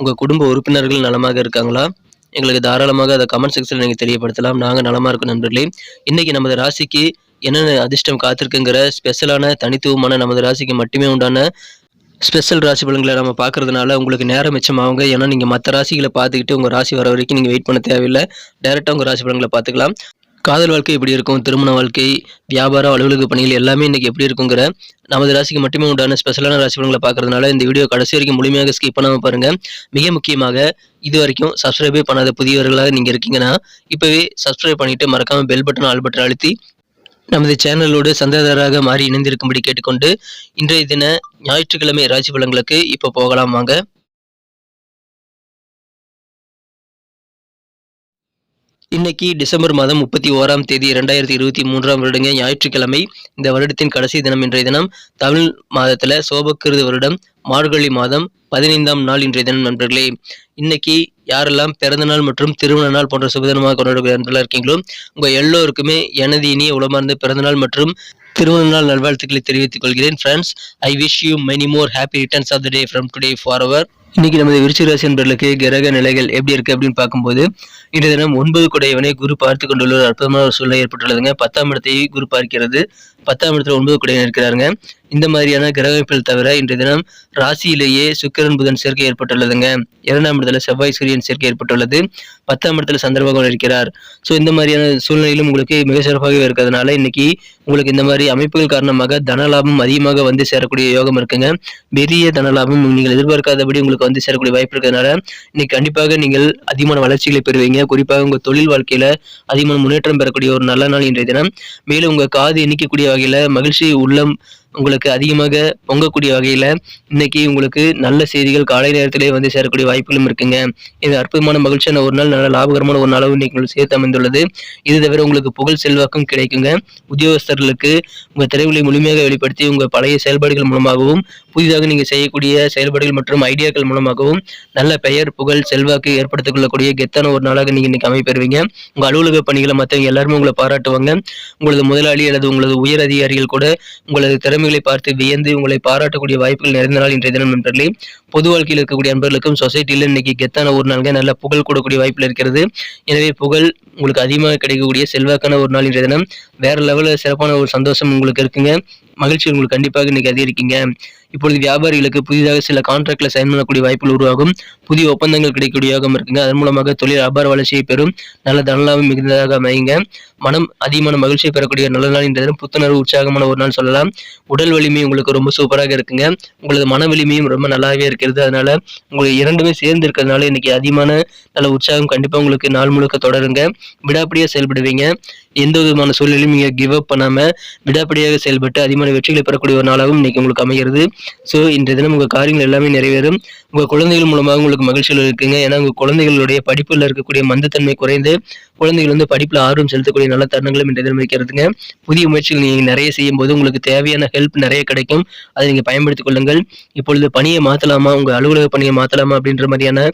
உங்கள் குடும்ப உறுப்பினர்கள் நலமாக இருக்காங்களா? எங்களுக்கு தாராளமாக அதை கமெண்ட் செக்ஷனில் நீங்கள் தெரியப்படுத்தலாம். நாங்கள் நலமாக இருக்கும் நண்பர்களே. இன்றைக்கி நமது ராசிக்கு என்னென்ன அதிர்ஷ்டம் காத்திருக்குங்கிற ஸ்பெஷலான தனித்துவமான நமது ராசிக்கு மட்டுமே உண்டான ஸ்பெஷல் ராசி பலன்களை நம்ம பார்க்கறதுனால உங்களுக்கு நேரம் மிச்சமாகுங்க. ஏன்னா நீங்கள் மற்ற ராசிகளை பார்த்துக்கிட்டு உங்கள் ராசி வர வரைக்கும் நீங்கள் வெயிட் பண்ண தேவையில்லை. டேரெக்டாக உங்கள் ராசி பலன்களை பார்த்துக்கலாம். காதல் வாழ்க்கை எப்படி இருக்கும்? திருமண வாழ்க்கை வியாபாரம் அலுவலக பணிகள் எல்லாமே இன்னைக்கு எப்படி இருக்குங்கிற நமது ராசிக்கு மட்டுமே உண்டான ஸ்பெஷலான ராசி பலன்களை பார்க்கறதுனால இந்த வீடியோ கடைசி வரைக்கும் முழுமையாக ஸ்கிப் பண்ணாமல் பாருங்க. மிக முக்கியமாக இது வரைக்கும் சப்ஸ்கிரைபே பண்ணாத புதியவர்களாக நீங்கள் இருக்கீங்கன்னா இப்போவே சப்ஸ்கிரைப் பண்ணிட்டு மறக்காமல் பெல் பட்டன் ஆல் பட்டன் அழுத்தி நமது சேனலோடு சந்தாதாரராக மாறி இணைந்திருக்கும்படி கேட்டுக்கொண்டு இன்றைய தின ஞாயிற்றுக்கிழமை ராசி பலன்களுக்கு இப்போ போகலாம் வாங்க. இன்னைக்கு டிசம்பர் மாதம் முப்பத்தி ஓராம் தேதி இரண்டாயிரத்தி இருபத்தி மூன்றாம் வருடங்க ஞாயிற்றுக்கிழமை. இந்த வருடத்தின் கடைசி தினம் இன்றைய தினம் தமிழ் மாதத்துல சோபக்கிருது வருடம் மார்கழி மாதம் பதினைந்தாம் நாள் இன்றைய தினம் நண்பர்களே. இன்னைக்கு யாரெல்லாம் பிறந்தநாள் மற்றும் திருமண நாள் போன்ற சுபதினமாக கொண்டாடுகிற நண்பர்களாக இருக்கீங்களோ உங்க எல்லோருக்குமே எனது இனிய உளமார்ந்த பிறந்த நாள் மற்றும் திருமண நாள் நல்வாழ்த்துக்களை தெரிவித்துக் கொள்கிறேன். Friends I wish you many more happy returns of the day from today for our இன்னைக்கு நமது விருச்சிகராசி என்பர்களுக்கு கிரக நிலைகள் எப்படி இருக்கு அப்படின்னு பார்க்கும்போது இன்றைய தினம் ஒன்பது குடையவனை குரு பார்த்து கொண்டுள்ள ஒரு அற்புதமான ஒரு சூழ்நிலை ஏற்பட்டுள்ளதுங்க. பத்தாம் இடத்தை குரு பார்க்கிறது. பத்தாம் இடத்துல ஒன்பது குடையன் இருக்கிறாருங்க. இந்த மாதிரியான கிரக அமைப்புகள் தவிர இன்றைய தினம் ராசியிலேயே சுக்கிரன் புதன் சேர்க்கை ஏற்பட்டுள்ளதுங்க. இரண்டாம் இடத்துல செவ்வாய் சூரியன் சேர்க்கை ஏற்பட்டுள்ளது. பத்தாம் இடத்துல சந்திர பகவான் இருக்கிறார். ஸோ இந்த மாதிரியான சூழ்நிலையிலும் உங்களுக்கு மிக சிறப்பாகவே இருக்கிறதுனால இன்னைக்கு உங்களுக்கு இந்த மாதிரி அமைப்புகள் காரணமாக தன லாபம் அதிகமாக வந்து சேரக்கூடிய யோகம் இருக்குங்க. பெரிய தன லாபம் நீங்கள் எதிர்பார்க்காதபடி உங்களுக்கு வந்து சேரக்கூடிய வாய்ப்பு இருக்கிறதுனால இன்னைக்கு கண்டிப்பாக நீங்கள் அதிகமான வளர்ச்சிகளை பெறுவீங்க. குறிப்பாக உங்கள் தொழில் வாழ்க்கையில அதிகமான முன்னேற்றம் பெறக்கூடிய ஒரு நல்ல நாள் இன்றைய தினம். மேலும் உங்கள் காது இனிக்கக்கூடிய வகையில் மகிழ்ச்சி உள்ளம் உங்களுக்கு அதிகமாக பொங்கக்கூடிய வகையில் இன்னைக்கு உங்களுக்கு நல்ல செய்திகள் காலை நேரத்திலே வந்து சேரக்கூடிய வாய்ப்புகளும் இருக்குங்க. இது அற்புதமான மகிழ்ச்சியான ஒரு நாள் நல்ல லாபகரமான ஒரு நாளாக இன்னைக்கு உங்களுக்கு சேர்த்து அமைந்துள்ளது. இது தவிர உங்களுக்கு புகழ் செல்வாக்கும் கிடைக்குங்க. உத்தியோகஸ்தர்களுக்கு உங்கள் திரைவுகளை முழுமையாக வெளிப்படுத்தி உங்கள் பழைய செயல்பாடுகள் மூலமாகவும் புதிதாக நீங்கள் செய்யக்கூடிய செயல்பாடுகள் மற்றும் ஐடியாக்கள் மூலமாகவும் நல்ல பெயர் புகழ் செல்வாக்கு ஏற்படுத்திக் கொள்ளக்கூடிய கெத்தான ஒரு நாளாக நீங்கள் இன்னைக்கு அமைப்பெறுவீங்க. உங்கள் அலுவலக பணிகளை மற்றவங்க எல்லாருமே உங்களை பாராட்டுவாங்க. உங்களது முதலாளி அல்லது உங்களது உயர் அதிகாரிகள் கூட உங்களது திறமை திறமைகளை பார்த்து வியந்து உங்களை பாராட்டக்கூடிய வாய்ப்புகள் நிறைந்த நாள் இன்றைய தினம் நண்பர்களே. பொது வாழ்க்கையில் இருக்கக்கூடிய நண்பர்களுக்கும் சொசைட்டியில் இன்னைக்கு கெத்தான ஒரு நாளுங்க. நல்ல புகழ் கூடக்கூடிய வாய்ப்பில் இருக்கிறது. எனவே புகழ் உங்களுக்கு அதிகமாக கிடைக்கக்கூடிய செல்வாக்கான ஒரு நாள் இன்றைய தினம். வேற லெவலில் சிறப்பான ஒரு சந்தோஷம் உங்களுக்கு இருக்குங்க. மகிழ்ச்சி உங்களுக்கு கண்டிப்பாக இன்னைக்கு அதிகரிக்குங்க. இப்பொழுது வியாபாரிகளுக்கு புதிதாக சில கான்ட்ராக்டில் சைன் பண்ணக்கூடிய வாய்ப்புகள் உருவாகும். புதிய ஒப்பந்தங்கள் கிடைக்கக்கூடிய யோகம் இருக்குங்க. அதன் மூலமாக தொழில் வியாபார வளர்ச்சியை பெறும். நல்ல தனலாபம் மிகுந்ததாக அமையுங்க. மனம் அதிகமான மகிழ்ச்சியை பெறக்கூடிய நல்ல நாள் இன்றைய தினம். புத்துணர்வு உற்சாகமான ஒரு நாள் சொல்லலாம். உடல் வலிமை உங்களுக்கு ரொம்ப சூப்பராக இருக்குங்க. உங்களது மன வலிமையும் ரொம்ப நல்லாவே இருக்கு இருக்கிறது. அதனால உங்களுக்கு இரண்டுமே சேர்ந்து இருக்கிறதுனால இன்னைக்கு அதிகமான நல்ல உற்சாகம் கண்டிப்பா உங்களுக்கு நாள் முழுக்க தொடருங்க. விடாப்படியா செயல்படுவீங்க. எந்த விதமான சூழ்நிலையும் நீங்கள் கிவ் அப் பண்ணாமல் விடாப்படியாக செயல்பட்டு அதிகமான வெற்றிகளை பெறக்கூடிய ஒரு நாளாகவும் இன்னைக்கு உங்களுக்கு அமைகிறது. ஸோ இன்றைய தினம் உங்கள் காரியங்கள் எல்லாமே நிறைவேறும். உங்கள் குழந்தைகள் மூலமாக உங்களுக்கு மகிழ்ச்சிகள் இருக்குங்க. ஏன்னா உங்கள் குழந்தைகளுடைய படிப்பில் இருக்கக்கூடிய மந்தத்தன்மை குறைந்து குழந்தைகள் வந்து படிப்பில் ஆர்வம் செலுத்தக்கூடிய நல்ல தருணங்களும் இன்றைய தினம் இருக்கிறதுங்க. புதிய முயற்சிகள் நீங்கள் நிறைய செய்யும் போது உங்களுக்கு தேவையான ஹெல்ப் நிறைய கிடைக்கும். அதை நீங்கள் பயன்படுத்திக் கொள்ளுங்கள். இப்பொழுது பணியை மாற்றலாமா உங்கள் அலுவலக பணியை மாத்தலாமா? அப்படின்ற மாதிரியான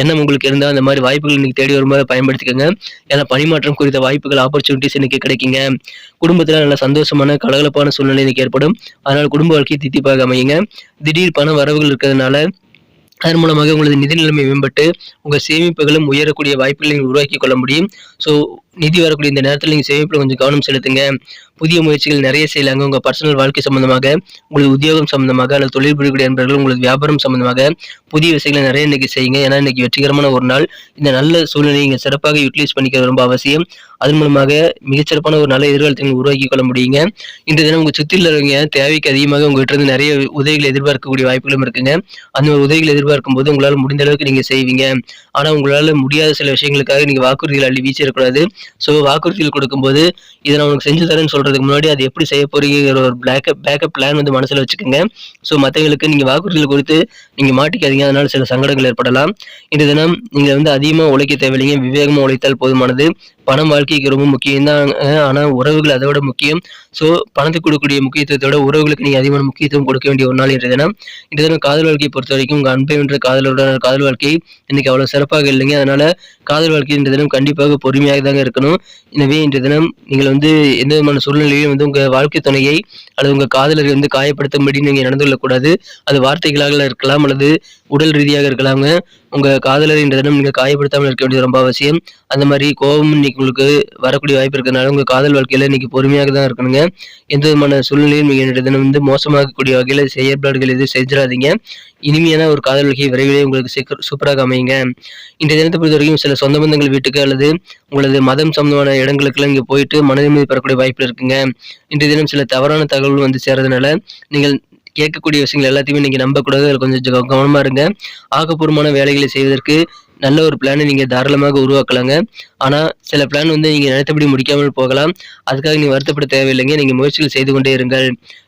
எண்ணம் உங்களுக்கு இருந்தால் அந்த மாதிரி வாய்ப்புகள் இன்னைக்கு தேடி வரும்போது பயன்படுத்திக்கோங்க. ஏன்னா பணிமாற்றம் குறித்த வாய்ப்புகள் ஆப்பர்ச்சுனிட்டிஸ் இன்னைக்கு கிடைக்குங்க. குடும்பத்தில் நல்ல சந்தோஷமான கலகலப்பான சூழ்நிலை இன்னைக்கு ஏற்படும். அதனால் குடும்ப வாழ்க்கையை தித்திப்பாக அமையுங்க. திடீர் பண வரவுகள் இருக்கிறதுனால அதன் மூலமாக உங்களது நிதி நிலைமை மேம்பட்டு உங்கள் சேமிப்புகளும் உயரக்கூடிய வாய்ப்புகளை நீங்கள் உருவாக்கி கொள்ள முடியும். ஸோ நிதி வரக்கூடிய இந்த நேரத்தில் நீங்கள் சேமிப்பில் கொஞ்சம் கவனம் செலுத்துங்க. புதிய முயற்சிகள் நிறைய செய்யலாங்க. உங்கள் பர்சனல் வாழ்க்கை சம்பந்தமாக உங்களது உத்தியோகம் சம்பந்தமாக அல்லது தொழில் புரியக்கூடிய நண்பர்கள் உங்களது வியாபாரம் சம்பந்தமாக புதிய விஷயங்களை நிறைய இன்னைக்கு செய்யுங்க. ஏன்னா இன்னைக்கு வெற்றிகரமான ஒரு நாள். இந்த நல்ல சூழ்நிலையை நீங்கள் சிறப்பாக யூட்டிலைஸ் பண்ணிக்கிறது ரொம்ப அவசியம். அதன் மூலமாக மிகச்சிறப்பான ஒரு நல்ல எதிர்காலத்தை நீங்கள் உருவாக்கி கொள்ள முடியுங்க. இந்த தினம் உங்கள் சுற்றியில் இருக்கவங்க தேவைக்கு அதிகமாக உங்கள்கிட்ட இருந்து நிறைய உதவிகளை எதிர்பார்க்கக்கூடிய வாய்ப்புகளும் இருக்குங்க. அந்த ஒரு உதவிகளை எதிர்பார்க்கும் போது உங்களால் முடிந்த அளவுக்கு நீங்கள் செய்வீங்க. ஆனால் உங்களால் முடியாத சில விஷயங்களுக்காக நீங்கள் வாக்குறுதிகள் அள்ளி வீச்சிடக்கூடாது ஸோ வாக்குறுதிகள் கொடுக்கும்போது இதை நான் உனக்கு செஞ்சு தரேன்னு சொல்றதுக்கு முன்னாடி அது எப்படி செய்ய போறீங்கிற ஒரு பேக்கப் பேக்கப் பிளான் வந்து மனசில் வச்சுக்கோங்க. ஸோ மற்றவங்களுக்கு நீங்கள் வாக்குறுதிகள் கொடுத்து நீங்கள் மாட்டிக்காதீங்க. அதனால சில சங்கடங்கள் ஏற்படலாம். இந்த தினம் நீங்கள் வந்து அதிகமாக உழைக்க தேவையில்லைங்க. விவேகமாக உழைத்தால் போதுமானது. பணம் வாழ்க்கைக்கு ரொம்ப முக்கியம் தான் ஆனால் உறவுகள் அதை விட முக்கியம். ஸோ பணத்துக்கு கொடுக்கக்கூடிய முக்கியத்துவத்தோட உறவுகளுக்கு நீங்கள் அதிகமான முக்கியத்துவம் கொடுக்க வேண்டிய ஒரு நாள் இன்றைய தினம். இந்த தினம் காதல் வாழ்க்கையை பொறுத்த வரைக்கும் உங்கள் அன்பை வென்ற காதலுடன் காதல் வாழ்க்கை இன்னைக்கு அவ்வளோ சிறப்பாக இல்லைங்க. அதனால காதல் வாழ்க்கை இன்றைய தினம் கண்டிப்பாக பொறுமையாக தாங்க இருக்கணும். எனவே இன்றைய தினம் நீங்கள் வந்து எந்த விதமான சூழ்நிலையிலும் வந்து உங்கள் வாழ்க்கை துணையை அல்லது உங்கள் காதலரை வந்து காயப்படுத்தும்படி நீங்கள் நடந்து கொள்ளக்கூடாது அது வார்த்தைகளாக இருக்கலாம் அல்லது உடல் ரீதியாக இருக்கலாங்க. உங்கள் காதலர் என்ற தினம் நீங்கள் காயப்படுத்தாமல் இருக்க வேண்டியது ரொம்ப அவசியம். அந்த மாதிரி கோபம் இன்னைக்கு உங்களுக்கு வரக்கூடிய வாய்ப்பு இருக்கிறதுனால உங்கள் காதல் வாழ்க்கையில் இன்னைக்கு பொறுமையாக தான் இருக்கணுங்க. எந்த விதமான சூழ்நிலையும் நீங்கள் இன்றைய தினம் வந்து மோசமாகக்கூடிய வகையில் செயற்பாடுகள் எதுவும் செஞ்சிடாதீங்க. இனிமையான ஒரு காதல் வாழ்க்கை விரைவிலே உங்களுக்கு சீக்கிரம் சூப்பராக அமையுங்க. இன்றைய தினத்தை பொறுத்த வரைக்கும் சில சொந்த பந்தங்கள் வீட்டுக்கு அல்லது உங்களது மதம் சம்பந்தமான இடங்களுக்கெல்லாம் இங்கே போயிட்டு மனநிம்மதி பெறக்கூடிய வாய்ப்பு இருக்குங்க. இன்றைய தினம் சில தவறான தகவல் வந்து சேர்றதுனால நீங்கள் கேட்கக்கூடிய விஷயங்கள் எல்லாத்தையுமே நீங்கள் நம்பக்கூடாது. அதில் கொஞ்சம் கவனமாக இருங்க. ஆக்கப்பூர்வமான வேலைகளை செய்வதற்கு நல்ல ஒரு பிளானை நீங்கள் தாராளமாக உருவாக்கலாங்க. ஆனால் சில பிளான் வந்து நீங்கள் நினைத்தபடி முடிக்காமல் போகலாம். அதுக்காக நீங்கள் வருத்தப்பட தேவையில்லைங்க. நீங்கள் முயற்சிகள் செய்து கொண்டே இருங்கள்.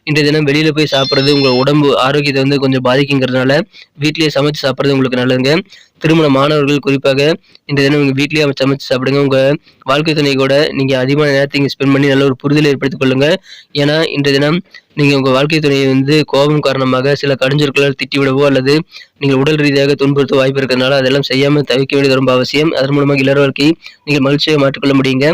இன்றைய தினம் வெளியில் போய் சாப்பிட்றது உங்கள் உடம்பு ஆரோக்கியத்தை வந்து கொஞ்சம் பாதிக்குங்கிறதுனால வீட்டிலேயே சமைச்சு சாப்பிட்றது உங்களுக்கு நல்லதுங்க. திருமண மாணவர்கள் குறிப்பாக இந்த தினம் உங்கள் வீட்லேயே சமைச்சு சாப்பிடுங்க. உங்கள் வாழ்க்கை துணை கூட நீங்கள் அதிகமான நேரத்தை இங்கே ஸ்பெண்ட் பண்ணி நல்ல ஒரு புரிதலை ஏற்படுத்திக் கொள்ளுங்க. ஏன்னா இன்றைய தினம் நீங்கள் உங்கள் வாழ்க்கை துணையை வந்து கோபம் காரணமாக சில கடைஞ்சொற்களால் திட்டிவிடவோ அல்லது நீங்கள் உடல் ரீதியாக துன்புறுத்த வாய்ப்பு இருக்கிறதுனால அதெல்லாம் செய்யாமல் தவிர்க்க வேண்டியது ரொம்ப அவசியம். அதன் மூலமாக இளர வாழ்க்கையை நீங்கள் மகிழ்ச்சியாக மாற்றிக்கொள்ள முடியுங்க.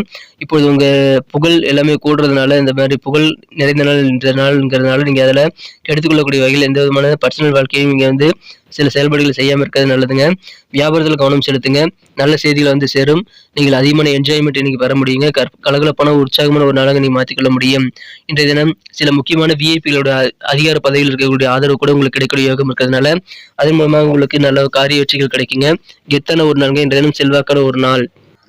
இப்பொழுது உங்கள் புகழ் எல்லாமே கூடுறதுனால இந்த மாதிரி புகழ் நிறைந்த நாள் என்ற நாள்ங்கிறதுனால நீங்கள் அதில் எடுத்துக்கொள்ளக்கூடிய வகையில் எந்த விதமான பர்சனல் வாழ்க்கையும் நீங்கள் வந்து சில செயல்பாடுகளை செய்யாமல் இருக்கிறது நல்லதுங்க. வியாபாரத்தில் கவனம் செலுத்துங்க. நல்ல செய்திகளை வந்து சேரும். நீங்கள் அதிகமான என்ஜாய்மெண்ட் இன்னைக்கு பெற முடியுங்க. கற்- கலகலப்பான உற்சாகமான ஒரு நாளாக நீங்கள் மாற்றிக்கொள்ள முடியும். இன்றைய தினம் சில முக்கியமான விஐபிகளோட அதிகார பதவியில் இருக்கக்கூடிய ஆதரவு கூட உங்களுக்கு கிடைக்கக்கூடிய யோகம் இருக்கிறதுனால அதன் மூலமாக உங்களுக்கு நல்ல காரிய வெற்றிகள் கிடைக்குங்க. கெத்தான ஒரு நாளுங்க. இன்றைய தினம் செல்வாக்கான ஒரு நாள்.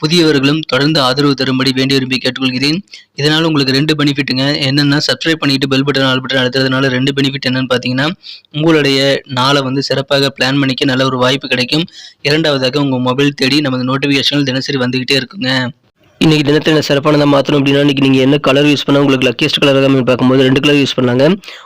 புதியவர்களும் தொடர்ந்து ஆதரவு தரும்படி வேண்டி விரும்பி கேட்டுக்கொள்கிறேன். இதனால் உங்களுக்கு ரெண்டு பெனிஃபிட்டுங்க என்னென்னா சப்ஸ்கிரைப் பண்ணிட்டு பெல் பட்டன் ஆல் பட்டன் அழுத்துறதுனால ரெண்டு பெனிஃபிட் என்னன்னு பார்த்தீங்கன்னா உங்களுடைய நாளை வந்து சிறப்பாக பிளான் பண்ணிக்க நல்ல ஒரு வாய்ப்பு கிடைக்கும். இரண்டாவதாக உங்கள் மொபைல் தேடி நமது நோட்டிஃபிகேஷன்கள் தினசரி வந்துகிட்டே இருக்குங்க. இன்னைக்கு தினத்தில் என்ன சிறப்பானதாக மாற்றணும் அப்படின்னா இன்றைக்கி நீங்கள் என்ன கலர் யூஸ் பண்ணால் உங்களுக்கு லக்கியஸ்ட் கலராக அமையும் பார்க்கும்போது ரெண்டு கலர் யூஸ் பண்ணாங்க.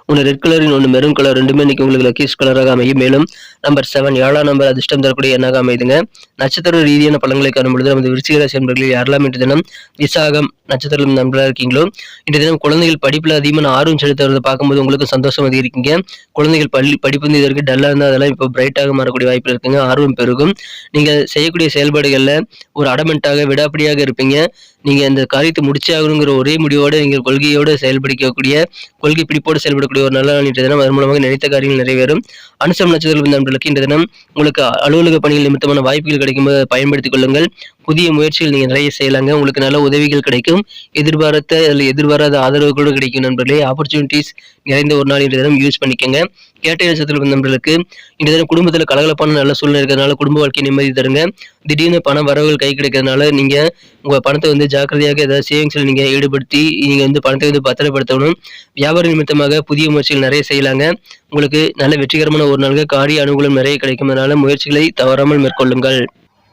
ஒன்று ரெட் கலர் ஒன்று மெரூன் கலர் ரெண்டுமே இன்னைக்கு உங்களுக்கு லக்கியஸ்ட் கலராக அமையும். மேலும் நம்பர் செவன் ஏழாம் நம்பர் அதிர்ஷ்டம் தரக்கூடிய எண்ணாக அமைதுங்க. நட்சத்திர ரீதியான பலன்களை காணும் பொழுது நமது விருச்சிக ராசி நண்பர்களில் யாரெல்லாம் இன்று தினம் விசாகம் நட்சத்திரம் நண்பராக இருக்கீங்களோ? இன்று தினம் குழந்தைகள் படிப்பில் அதிகமான ஆர்வம் செலுத்துறதை பார்க்கும்போது உங்களுக்கு சந்தோஷம் அதிகரிக்கீங்க குழந்தைகள் பள்ளி படிப்பு வந்து இதற்கு டல்லாக இருந்தால் அதெல்லாம் இப்போ பிரைட்டாக மாறக்கூடிய வாய்ப்பு இருக்குங்க. ஆர்வம் பெருகும். நீங்கள் செய்யக்கூடிய செயல்பாடுகளில் ஒரு அடமெண்ட்டாக விடாப்பிடியாக இருப்பீங்க. நீங்கள் இந்த காரியத்தை முடிச்சே ஆகணுங்கிற ஒரே முடிவோடு நீங்கள் கொள்கையோடு செயல்படிக்கக்கூடிய கொள்கை பிடிப்போடு செயல்படக்கூடிய ஒரு நல்ல நாள் இன்றைய தினம். அதன் மூலமாக நினைத்த காரியங்கள் நிறைவேறும். அனுசம் நட்சத்திரம் நண்பர்களுக்கு இன்றைய தினம் உங்களுக்கு அலுவலக பணிகள் நிமித்தமான வாய்ப்புகள் கிடைக்கும்போது பயன்படுத்திக் கொள்ளுங்கள். புதிய முயற்சிகள் நீங்கள் நிறைய செய்யலாங்க. உங்களுக்கு நல்ல உதவிகள் கிடைக்கும். எதிர்பாராத எதிர்பாராத ஆதரவு கூட கிடைக்கும் நண்பர்களே. ஆப்பர்ச்சுனிட்டிஸ் நிறைந்த ஒரு நாள் இன்றைய தினம் யூஸ் பண்ணிக்கோங்க. கேட்ட நட்சத்திரம் நண்பர்களுக்கு இன்றைய தினம் குடும்பத்தில் கலகலப்பான நல்ல சூழ்நிலை இருக்கிறதுனால குடும்ப வாழ்க்கை நிம்மதி தருங்க. திடீர்னு பண வரவுகள் கை கிடைக்கிறதுனால நீங்கள் உங்கள் பணத்தை வந்து ஜாக்கிரதையாக ஏதாவது சேவிங்ஸில் நீங்கள் ஈடுபடுத்தி நீங்கள் வந்து பணத்தை வந்து பத்திரப்படுத்தணும். வியாபார நிமித்தமாக புதிய முயற்சிகள் நிறைய செய்யலாங்க. உங்களுக்கு நல்ல வெற்றிகரமான ஒரு நாளுக்கு காரிய அனுகூலம் நிறைய கிடைக்கும் அதனால முயற்சிகளை தவறாமல் மேற்கொள்ளுங்கள்.